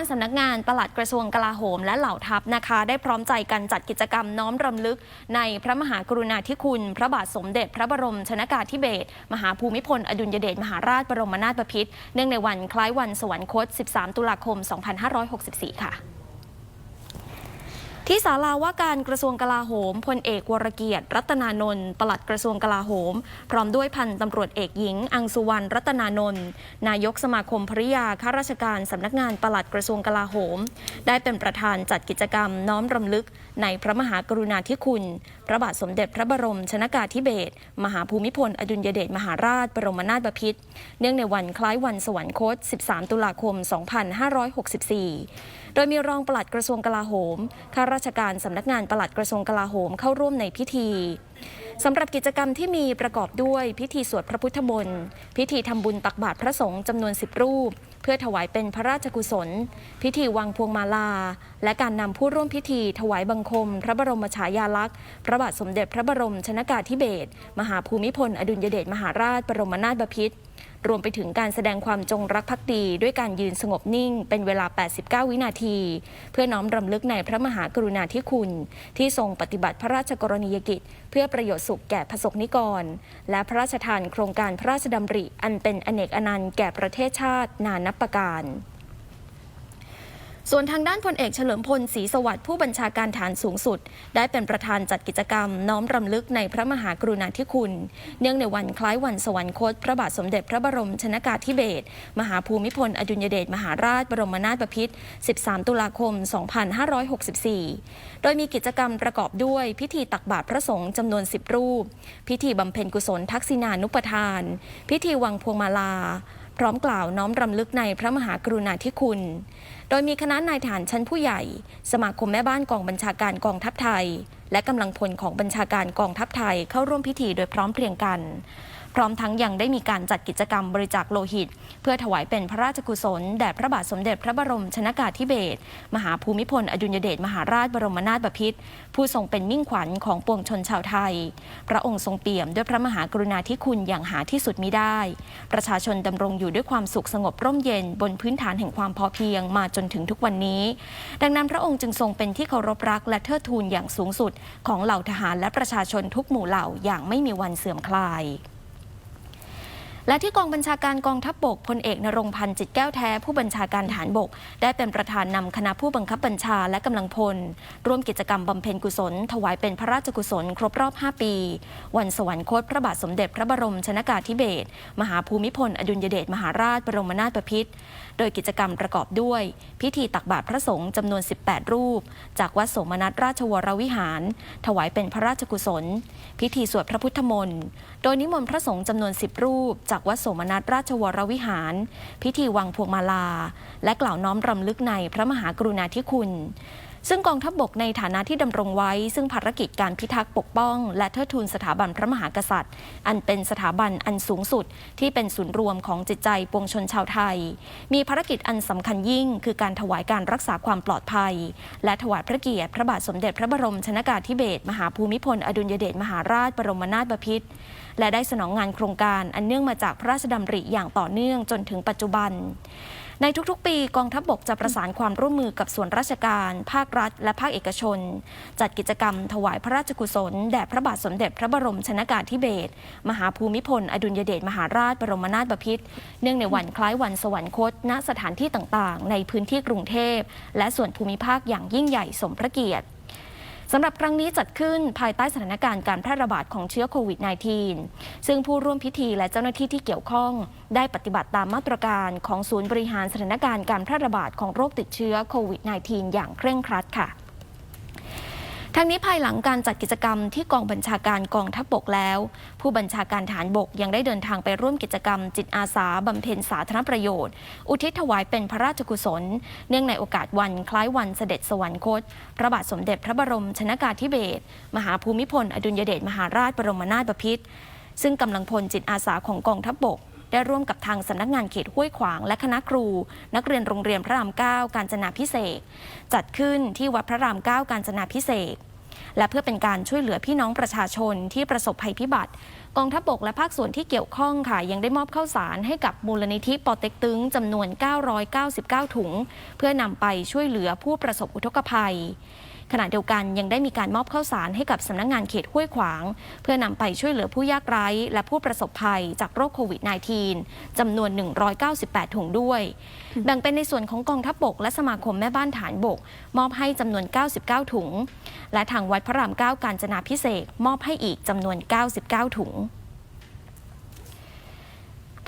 านสำนักงานปลัดกระทรวงกลาโหม และเหล่าทัพนะคะ ได้พร้อมใจกันจัดกิจกรรมน้อมรำลึก ในพระมหากรุณาธิคุณ พระบาทสมเด็จ พระบรมชนากาธิเบศรมหาภูมิพล อดุลยเดชมหาราชบรมนาถบพิตรเนื่องในวันคล้ายวันสวรรคต 13 ตุลาคม 2564 ค่ะ ที่ศาลาว่าการกระทรวงกลาโหมพลเอกวรเกียรติ รัตนานนท์ปลัดกระทรวงกลาโหม พร้อมด้วยพันตำรวจเอกหญิง อังสุวรรณรัตนานนท์นายกสมาคมภริยาข้าราชการสำนักงานปลัดกระทรวงกลาโหม ได้เป็นประธานจัดกิจกรรมน้อมรำลึก ในพระมหากรุณาธิคุณ พระบาทสมเด็จพระบรมชนากาธิเบศรมหาภูมิพล อดุลยเดชมหาราช บรมนาถบพิตรเนื่องในวันคล้ายวันสวรรคต 13 ตุลาคม 2564 โดยมีรองปลัดกระทรวงกลาโหมข้าราชการสำนักงานปลัดกระทรวงกลาโหมเข้าร่วมในพิธี สำหรับกิจกรรมที่มีประกอบด้วยพิธีสวดพระพุทธมนต์ พิธีทำบุญตักบาตรพระสงฆ์จำนวน 10 รูป เพื่อถวายเป็นพระราชกุศล พิธีวางพวงมาลา และการนำผู้ร่วมพิธีถวายบังคม พระบรมฉายาลักษณ์ พระบาทสมเด็จพระบรมชนากาธิเบศรมหาภูมิพล อดุลยเดชมหาราชบรมนาถบพิตร รวมไปถึงการแสดงความจงรักภักดี ด้วยการยืนสงบนิ่ง เป็นเวลา 89 วินาที เพื่อน้อมรำลึกในพระมหากรุณาธิคุณ ที่ทรงปฏิบัติพระราชกรณียกิจ เพื่อประโยชน์สุขแก่พระสงฆ์นิกร และพระราชทานโครงการพระราชดำริ อันเป็นอเนกอนันต์แก่ประเทศชาตินานับประการ ส่วนทางด้านพลเอกเฉลิมพลศรีสวัสดิ์ผู้บัญชาการฐานสูงสุด ได้เป็นประธานจัดกิจกรรม น้อมรำลึกในพระมหากรุณาธิคุณ เนื่องในวันคล้ายวันสวรรคต พระบาทสมเด็จพระบรมชนากาธิเบศรมหาภูมิพลอดุลยเดชมหาราชบรมนาถบพิตร 13 ตุลาคม 2564 โดยมีกิจกรรมประกอบด้วยพิธีตักบาตรพระสงฆ์จำนวน 10 รูป พิธีบำเพ็ญกุศลทักษิณานุปทาน พิธีวังพวงมาลา พร้อมกล่าวน้อมรำลึกในพระมหากรุณาธิคุณ โดยมีคณะนายฐานชั้นผู้ใหญ่ สมาคมแม่บ้านกองบัญชาการกองทัพไทย และกำลังพลของบัญชาการกองทัพไทยเข้าร่วมพิธีโดยพร้อมเพรียงกัน พร้อมทั้งยังได้มีการจัดกิจกรรมบริจาคโลหิต เพื่อถวายเป็นพระราชกุศลแด่พระบาทสมเด็จพระบรมชนากาธิเบศรมหาภูมิพลอดุลยเดชมหาราชบรมนาถบพิตรผู้ทรงเป็นมิ่งขวัญของปวงชนชาวไทย พระองค์ทรงเปี่ยมด้วยพระมหากรุณาธิคุณอย่างหาที่สุดมิได้ ประชาชนดำรงอยู่ด้วยความสุขสงบร่มเย็น บนพื้นฐานแห่งความพอเพียงมาจนถึงทุกวันนี้ ดังนั้นพระองค์จึงทรงเป็นที่เคารพรักและเทิดทูนอย่างสูงสุด ของเหล่าทหารและประชาชนทุกหมู่เหล่าอย่างไม่มีวันเสื่อมคลาย และที่กองบัญชาการกองทัพบบกพลเอกนรงพันธ์จิตแก้วแท้ผู้บัญชาการฐานบก ได้เป็นประธานนำคณะผู้บังคับบัญชาและกำลังพล ร่วมกิจกรรมบำเพ็ญกุศล ถวายเป็นพระราชกุศล ครบรอบ 5 ปี วันสวรรคตพระบาทสมเด็จพระบรมชนากาธิเบศรมหาภูมิพล อดุลยเดชมหาราชบรมนาถบพิตรโดยกิจกรรมประกอบด้วย พิธีตักบาตรพระสงฆ์จำนวน 18 รูป จากวัดสมนัสราชวรวิหาร ถวายเป็นพระราชกุศล พิธีสวดพระพุทธมนต์โดยนิมนต์พระสงฆ์จำนวน 10 รูป จากวัดโสมนัสราชวรวิหาร พิธีวังพวงมาลา และกล่าวน้อมรำลึกในพระมหากรุณาธิคุณ ซึ่งกองทัพบบกในฐานะที่ดำรงไว้ ซึ่งภารกิจการพิทักษ์ปกป้อง และเทิดทูนสถาบันพระมหากษัตริย์ อันเป็นสถาบันอันสูงสุด ที่เป็นศูนย์รวมของจิตใจปวงชนชาวไทย มีภารกิจอันสำคัญยิ่ง คือการถวายการรักษาความปลอดภัย และถวายพระเกียรติพระบาทสมเด็จพระบรมชนากาธิเบศรมหาภูมิพล อดุลยเดชมหาราชบรมนาถบพิตรและได้สนองงานโครงการอันเนื่องมาจากพระราชดำริอย่างต่อเนื่องจนถึงปัจจุบัน ในทุกๆ ปีกองทัพบบกจะประสานความร่วมมือกับส่วนราชการ ภาครัฐ และภาคเอกชน จัดกิจกรรมถวายพระราชกุศลแด่พระบาทสมเด็จพระบรมชนากาธิเบศรมหาภูมิพล อดุลยเดชมหาราชบรมนาถบพิตรเนื่องในวันคล้ายวันสวรรคต ณสถานที่ต่างๆ ในพื้นที่กรุงเทพ และส่วนภูมิภาคอย่างยิ่งใหญ่สมพระเกียรติ สำหรับครั้งนี้จัดขึ้นภายใต้สถานการณ์การแพร่ระบาดของเชื้อโควิด -19 ซึ่งผู้ร่วมพิธีและเจ้าหน้าที่ที่เกี่ยวข้องได้ปฏิบัติตามมาตรการของศูนย์บริหารสถานการณ์การแพร่ระบาดของโรคติดเชื้อโควิด -19 อย่างเคร่งครัดค่ะ ทั้งนี้ภายหลังการจัดกิจกรรมที่กองบัญชาการกองทัพบกแล้ว ผู้บัญชาการฐานบกยังได้เดินทางไปร่วมกิจกรรม จิตอาสาบำเพ็ญสาธารณประโยชน์ อุทิศถวายเป็นพระราชกุศล เนื่องในโอกาสวันคล้ายวันเสด็จสวรรคต พระบาทสมเด็จพระบรมชนากาธิเบศรมหาภูมิพล อดุลยเดชมหาราชบรมนาถบพิตรซึ่งกำลังพลจิตอาสาของกองทัพบก ได้ร่วมกับทางสำนักงานเขตห้วยขวางและคณะครู นักเรียนโรงเรียนพระรามเก้าการจนาพิเศษจัดขึ้นที่วัดพระรามเก้าการจนาพิเศษและเพื่อเป็นการช่วยเหลือพี่น้องประชาชนที่ประสบภัยพิบัติ กองทัพบกและภาคส่วนที่เกี่ยวข้องค่ะ ยังได้มอบข้าวสารให้กับมูลนิธิปอเต็กตึงจำนวน 999 ถุง เพื่อนำไปช่วยเหลือผู้ประสบอุทกภัย ขณะเดียวกันยังได้มีการมอบข้าวสารให้กับสำนักงงานเขตห้วยขวาง เพื่อนำไปช่วยเหลือผู้ยากไร้ และผู้ประสบภัยจากโรคโควิด -19 จำนวน 198 ถุงด้วย แบ่งเป็นในส่วนของกองทัพบกและสมาคมแม่บ้านฐานบก มอบให้จำนวน 99 ถุง และทางวัดพระรามเก้าการจนาพิเศษมอบให้อีกจำนวน 99 ถุง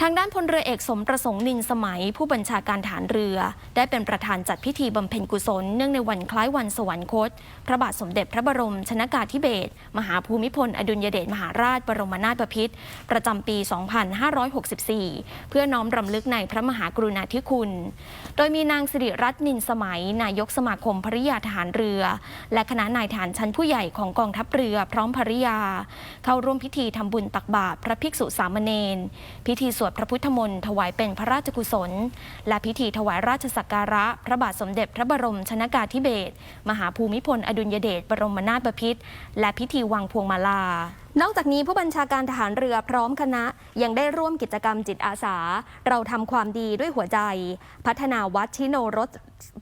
ทางด้านพลเรือเอกสมประสงค์นินสมัย ผู้บัญชาการฐานเรือ ได้เป็นประธานจัดพิธีบำเพ็ญกุศลเนื่องในวันคล้ายวันสวรรคต พระบาทสมเด็จพระบรมชนากาธิเบศรมหาภูมิพล อดุลยเดชมหาราชบรมนาถบพิตรประจำปี 2564 เพื่อน้อมรำลึกในพระมหากรุณาธิคุณ โดยมีนางสิริรัตน์นินสมัย นายกสมาคมภริยาทหารเรือ และคณะนายทหารชั้นผู้ใหญ่ของกองทัพเรือพร้อมภริยา เข้าร่วมพิธีทำบุญตักบาตรพระภิกษุสามเณรพิธีสวดพระพุทธมนต์ถวายเป็นพระราชกุศล และพิธีถวายราชสักการะ พระบาทสมเด็จพระบรมชนากาธิเบศรมหาภูมิพลอดุลยเดชบรมนาถบพิตรและพิธีวางพวงมาลา นอกจากนี้ผู้บัญชาการทหารเรือพร้อมคณะ ยังได้ร่วมกิจกรรมจิตอาสา เราทำความดีด้วยหัวใจ พัฒนาวัดชิโนรส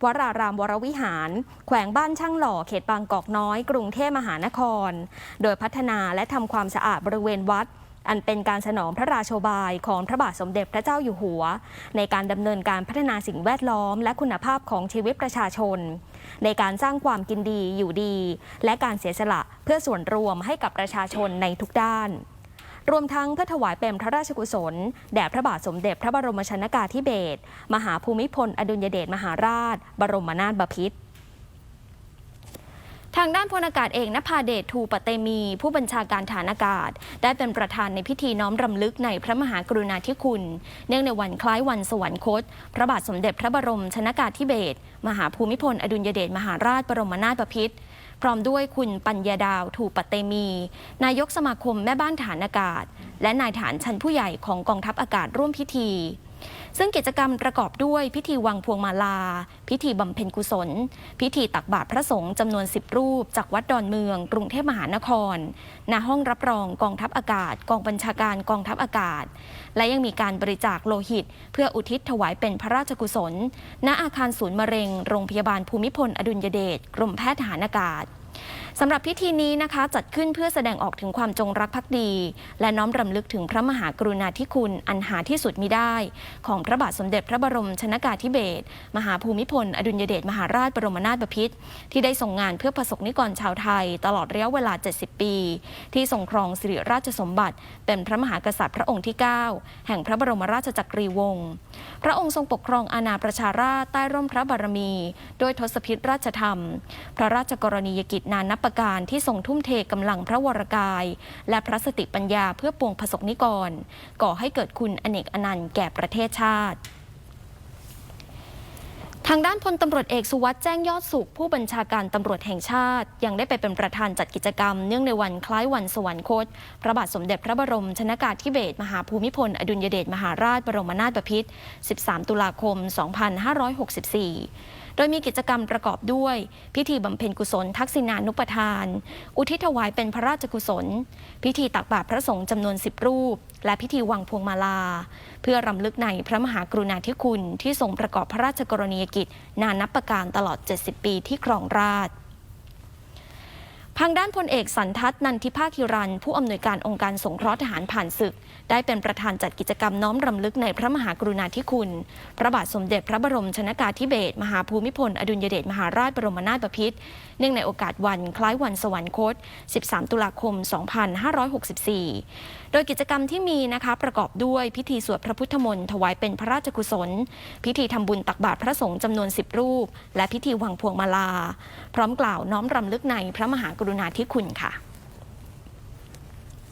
วรารามวรวิหาร แขวงบ้านช่างหล่อเขตบางกอกน้อย กรุงเทพมหานคร โดยพัฒนาและทำความสะอาดบริเวณวัด อันเป็นการสนองพระราชบายของพระบาทสมเด็จพระเจ้าอยู่หัว ในการดำเนินการพัฒนาสิ่งแวดล้อม และคุณภาพของชีวิตประชาชน ในการสร้างความกินดีอยู่ดี และการเสียสละเพื่อส่วนรวมให้กับประชาชนในทุกด้าน รวมทั้งเพื่อถวายเป็นพระราชกุศล แด่พระบาทสมเด็จพระบรมชนากาธิเบศรมหาภูมิพล อดุลยเดชมหาราช บรมนาถบพิตร ทางด้านพลอากาศเอกนภาเดชทูปเตมี ผู้บัญชาการฐานอากาศ ได้เป็นประธานในพิธีน้อมรำลึกในพระมหากรุณาธิคุณ เนื่องในวันคล้ายวันสวรรคต พระบาทสมเด็จพระบรมชนากาธิเบศรมหาภูมิพล อดุลยเดชมหาราชบรมนาถบพิตรพร้อมด้วยคุณปัญญาดาวถูปเตมี นายกสมาคมแม่บ้านฐานอากาศ และนายฐานชั้นผู้ใหญ่ของกองทัพอากาศร่วมพิธี ซึ่งกิจกรรมประกอบด้วยพิธีวางพวงมาลา พิธีบำเพ็ญกุศล พิธีตักบาตรพระสงฆ์จำนวน 10 รูป จากวัดดอนเมือง กรุงเทพมหานครณห้องรับรองกองทัพอากาศ กองบัญชาการกองทัพอากาศ และยังมีการบริจาคโลหิต เพื่ออุทิศถวายเป็นพระราชกุศล ณอาคารศูนย์มะเร็ง โรงพยาบาลภูมิพลอดุลยเดชกรมแพทย์ทหารอากาศ สำหรับพิธีนี้นะคะจัดขึ้นเพื่อแสดงออกถึงความจงรักภักดี และน้อมรำลึกถึงพระมหากรุณาธิคุณอันหาที่สุดมิได้ ของพระบาทสมเด็จพระบรมชนากาธิเบศรมหาภูมิพล อดุลยเดชมหาราชบรมนาถบพิตรที่ได้ทรงงานเพื่อประสบนิกรชาวไทย ตลอดระยะเวลา 70 ปี ที่ทรงครองสิริราชสมบัติ เป็นพระมหากษัตริย์พระองค์ที่ 9 แห่งพระบรมราชจักรีวงศ์พระองค์ทรงปกครองอาณาประชาราชใต้ร่มพระบารมี ด้วยทศพิธราชธรรม พระราชกรณียกิจนานับปการที่ทรงทุ่มเทกำลังพระวรกาย และพระสติปัญญาเพื่อปวงประสบนิกร ก่อให้เกิดคุณอเนกอนันต์แก่ประเทศชาติทางด้านพลตำรวจเอกสุวัสด์แจ้งยอดสุข ผู้บัญชาการตำรวจแห่งชาติ ยังได้ไปเป็นประธานจัดกิจกรรมเนื่องในวันคล้ายวันสวรรคต พระบาทสมเด็จพระบรมชนากาธิเบศรมหาภูมิพล อดุลยเดชมหาราชบรมนาถบพิตร 13 ตุลาคม 2564 โดยมีกิจกรรมประกอบด้วย พิธีบำเพ็ญกุศลทักษิณานุปทาน อุทิศถวายเป็นพระราชกุศล พิธีตักบาตรพระสงฆ์จำนวน 10 รูป และพิธีวางพวงมาลา เพื่อรำลึกในพระมหากรุณาธิคุณที่ทรงประกอบพระราชกรณียกิจ นานับประการตลอด 70 ปีที่ครองราชย์ ทางด้านพลเอกสันทัศน์นันทิภาคิรัน ผู้อำนวยการองค์การสงเคราะห์ทหารผ่านศึก ได้เป็นประธานจัดกิจกรรมน้อมรำลึกในพระมหากรุณาธิคุณ พระบาทสมเด็จพระบรมชนากาธิเบศรมหาภูมิพล อดุลยเดชมหาราชบรมนาถบพิตรเนื่องในโอกาสวันคล้ายวันสวรรคต 13 ตุลาคม 2564 โดยกิจกรรมที่มีนะคะประกอบด้วยพิธีสวดพระพุทธมนต์ถวายเป็นพระราชกุศล พิธีทำบุญตักบาตรพระสงฆ์จำนวน 10 รูป และพิธีวางพวงมาลา พร้อมกล่าวน้อมรำลึกในพระมหากรุรุณาธิคุณค่ะ